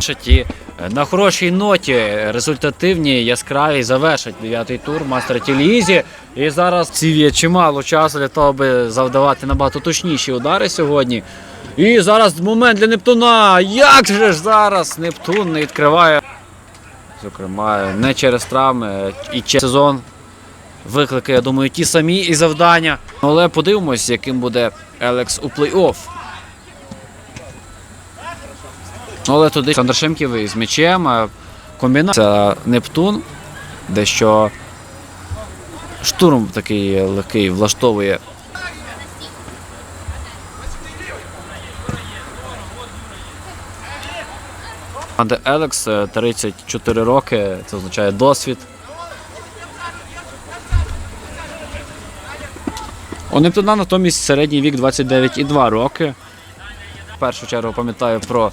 Ті е, на хорошій ноті, результативні, яскраві, завершать дев'ятий тур мастер Тілізі. І зараз ці є чимало часу для того, аби завдавати набагато точніші удари сьогодні. І зараз момент для Нептуна. Як же ж зараз Нептун не відкриває? Зокрема, не через травми і через сезон. Виклики, я думаю, ті самі і завдання. Але подивимось, яким буде Елекс у плей-офф. Але туди Олександр Шимків з м'ячем. Комбінація Нептун, дещо штурм такий легкий влаштовує. Команда Елекс е, 34 роки, це означає досвід. У Нептуна натомість середній вік 29,2 роки. В першу чергу пам'ятаю про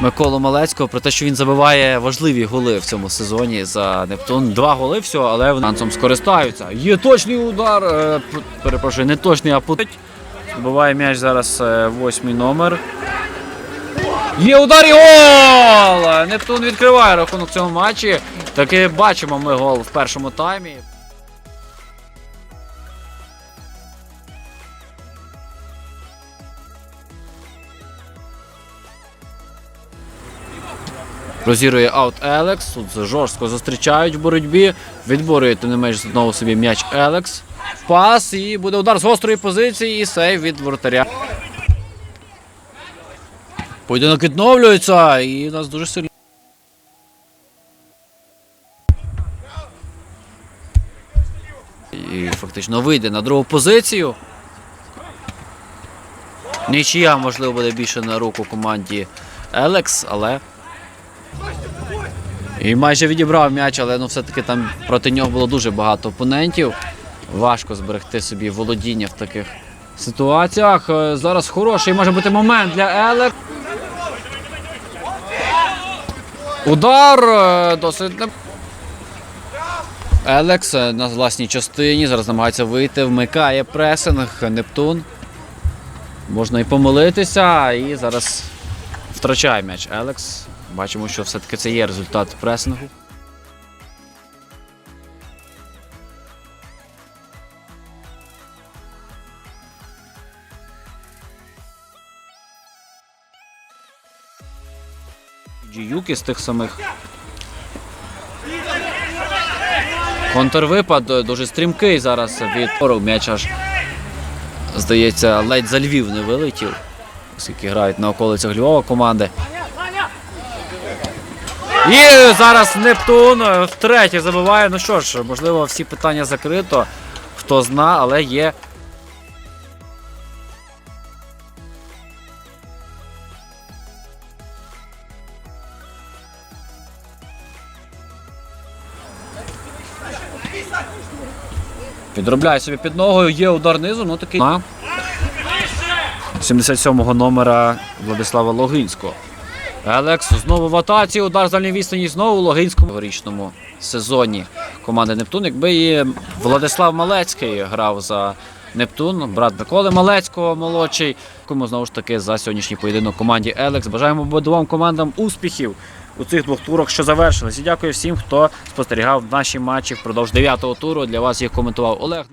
Миколу Малецького, про те, що він забиває важливі голи в цьому сезоні за Нептун. Два голи всього, але вони шансом скористаються. Є точний удар. е, Перепрошую, не точний, а пут. Збиває м'яч зараз е, восьмий номер. Є удар і гол! Нептун відкриває рахунок в цьому матчі. Таки бачимо ми гол в першому таймі. Розірує аут Елекс. Тут жорстко зустрічають в боротьбі. Відборює тим не менш знову собі м'яч Елекс. Пас і буде удар з гострої позиції і сейв від воротаря. Поєдинок відновлюється і у нас дуже сильно. І фактично вийде на другу позицію. Нічия, можливо, буде більше на руку команді Елекс, але. І майже відібрав м'яч, але ну все-таки там проти нього було дуже багато опонентів. Важко зберегти собі володіння в таких ситуаціях. Е, Зараз хороший може бути момент для Елекс. Удар е, досить. Елекс е, на власній частині зараз намагається вийти, вмикає пресинг, Нептун. Можна і помилитися, і зараз втрачає м'яч Елекс. Бачимо, що все-таки це є результат пресингу. Юки з тих самих. Контрвипад е, дуже стрімкий зараз від Ору. М'яч аж, здається, ледь за Львів не вилетів, оскільки грають на околицях Львова команди. І зараз Нептун е, втретє забиває. Ну що ж, можливо, всі питання закрито. Хто зна, але є. Підробляє собі під ногою, є удар низу, ну такий. На 77-го номера Владислава Логинського. Елекс знову в атаці, удар з дальньої відстані знову у Логинському горічному сезоні команди Нептун. Якби і Владислав Малецький грав за Нептун, брат Миколи Малецького молодший. Кому знову ж таки за сьогоднішній поєдинок команді Елекс. Бажаємо обидвом командам успіхів у цих двох турах, що завершились. І дякую всім, хто спостерігав наші матчі впродовж 9-го туру. Для вас їх коментував Олег.